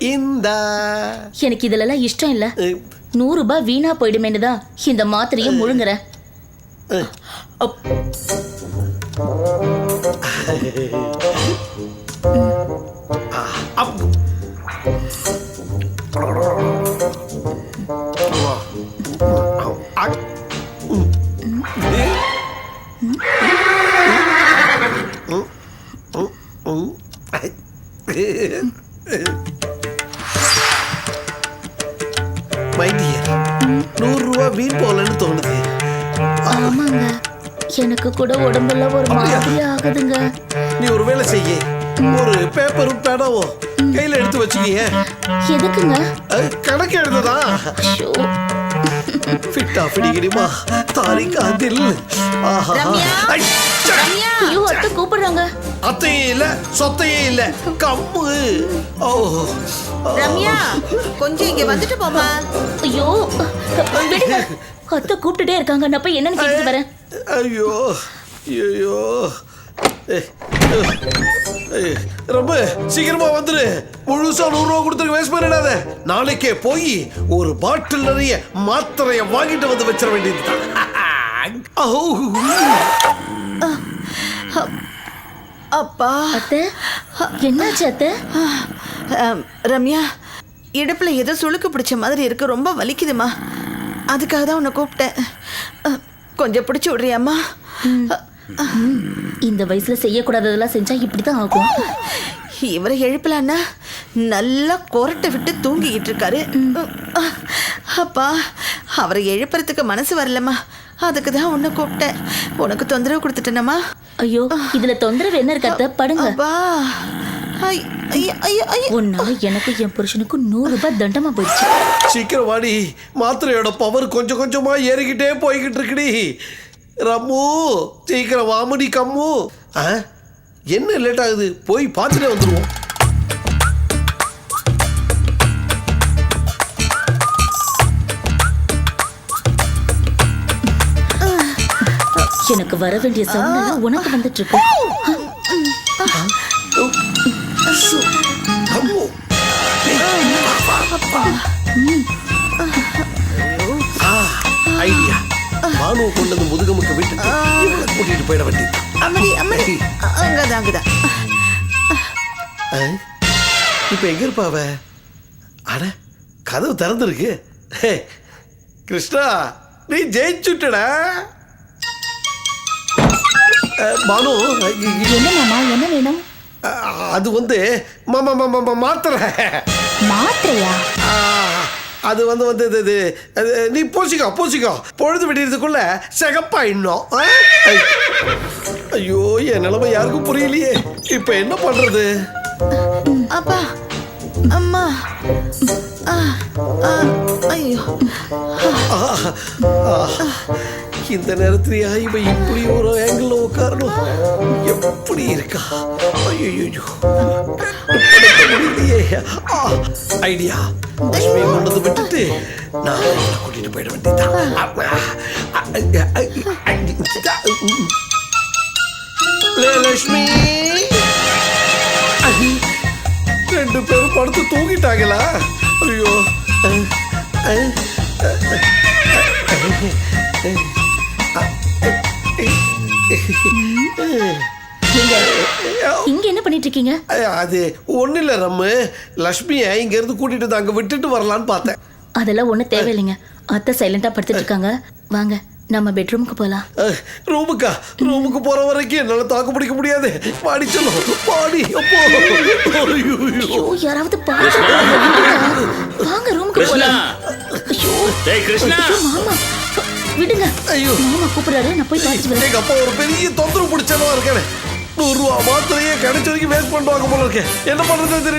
இந்த. எனக்கு இதுல எல்லாம் இஷ்டம் இல்ல. நூறு ரூபாய் வீணா போயிடுமேனு தான் இந்த மாத்திரையை முழுங்குறேன் மைடியர் நூறு ரூபா வீண் போகலன்னு தோணுது. ஆமாங்க. எனக்கு கூட உடம்புல ஒரு மாதிரி ஆகுதுங்க. நீ ஒரு வேலை செய்ய. ஒரு பேப்பரும் பேனாவும் கையில எடுத்து வச்சுக்கிய. எதுக்குங்க? கணக்கு எழுதுதா ஃபிட்டா பிடிக்கிடுமா தாரிக்கா தில் ஆஹா. ஐயோ அத்தை கூப்பிடுறாங்க. அத்தையும் இல்ல சொத்தையும் இல்ல கம்மு ஓ ரம்யா கொஞ்சம் இங்க வந்துட்டு போமா ஐயோ விடுங்க. அத்தை கூப்பிட்டுட்டே இருக்காங்க. நான் போய் என்னன்னு வரேன். ஐயோ ஐயோ. ரொம்ப சீக்கிரமா வந்துரு. முழுசா நூறு ரூபா கொடுத்துருக்கு வேஸ்ட் பண்ணிடாத. நாளைக்கே போய் ஒரு பாட்டில் நிறைய மாத்திரைய வாங்கிட்டு வந்து வச்சிட வேண்டியதுதான். ஓ, அப்பா. அத்தை என்னாச்சு அத்தை? ரம்யா இடுப்புல ஏதோ சுளுக்கு பிடிச்ச மாதிரி இருக்கு ரொம்ப வலிக்குதுமா. அதுக்காக தான் உன்னை கூப்பிட்டேன். கொஞ்சம் பிடிச்சி விடுறியாம்மா? இந்த வயசுல செய்யக்கூடாததெல்லாம் செஞ்சா இப்படிதான் ஆகும். இவரை எழுப்பலான்னா நல்லா கொரட்டை விட்டு தூங்கிக்கிட்டு இருக்காரு. அப்பா அவரை எழுப்புறதுக்கு மனசு வரலம்மா. அதுக்கு தான் உன்னை கூப்பிட்டேன். உனக்கு தொந்தரவு கொடுத்துட்டேனம்மா. ஐயோ இதுல தொந்தரவு என்ன இருக்கு அத்தை? படுங்க. அப்பா. ஐ, ஐய, ஐய, ஐய. ஒன்னால எனக்கு என் புருஷனுக்கும் நூறு ரூபாய் தண்டமா போயிடுச்சு. சீக்கிரம் வாடி. மாத்திரையோட பவர் கொஞ்சம் கொஞ்சமா ஏறிக்கிட்டே போய்கிட்டு இருக்குடி. ரம்மு சீக்கிரம் வாமுடி கம்மு. ஆ? என்ன லேட் ஆகுது? போய் பார்த்துட்டே வந்துருவோம். எனக்கு வர வேண்டிய சவுண்ட் உனக்கு வந்துட்டு இருக்கு ஐடியா மானுவை கொண்டு வந்து முதுகமுக்க இவளை கூட்டிட்டு போயிட வேண்டியது. அம்மடி அம்மடி. அங்கதான் அங்கதான். இப்ப எங்க இருப்பா அவ? அட கதவு திறந்துருக்கு. கிருஷ்ணா நீ ஜெயிச்சுட்டடா. பானு என்ன மாமா? என்ன வேணும்? அது வந்து மாத்திரை. மாத்திரையா? ஆ, அது வந்து வந்து இது இது அது, நீ பூசிக்கோ பூசிக்கோ. பொழுது விடியறதுக்குள்ள சிகப்பா இன்னும். ஐயோ என் நிலைமை யாருக்கும் புரியலையே. இப்ப என்ன பண்றது? அப்பா அம்மா ஐயோ. இந்த நேரத்திலேயா இவ இப்படி ஒரு ஆங்கிள் உட்காரணும். எப்படி இருக்கா? ஐயோ ஆ, ஐடியா. லட்சுமியை கொண்டு விட்டுட்டு நான் கூட்டிட்டு போயிட வேண்டியதான் லட்சுமி. ரெண்டு பேரும் படுத்து தூங்கிட்டாங்களா? ஐயோ. இங்க என்ன பண்ணிட்டு இருக்கீங்க? அது ஒன்றும் இல்லை ரம்மு. லக்ஷ்மியை இங்கேருந்து கூட்டிட்டு வந்து அங்கே விட்டுட்டு வரலான்னு பார்த்தேன். அதெல்லாம் ஒண்ணும் தேவையில்லைங்க. அத்தை சைலண்டா படுத்துட்டு இருக்காங்க. வாங்க நம்ம பெட்ரூமுக்கு போலாம். ரூமுக்கா? ரூமுக்கு போற வரைக்கும் என்னால தாக்கு பிடிக்க முடியாது. பாடி சொல்லும் பாடி யாராவது பாருங்க வாங்க ரூமுக்கு போலாம். மாமா. விடுங்க. ஐயோ. மாமா கூப்பிடுறாரு. நான் போய் பார்த்துட்டு வரேன். எங்க அப்பா ஒரு பெரிய தொந்தரவு பிடிச்சவா இருக்கானே. நூறுரூவா மாத்திரையே கிடைச்ச வரைக்கும் வேஸ்ட் பண்ணுவாங்க போல இருக்கேன் என்ன பண்ணுறதுன்னு தெரியல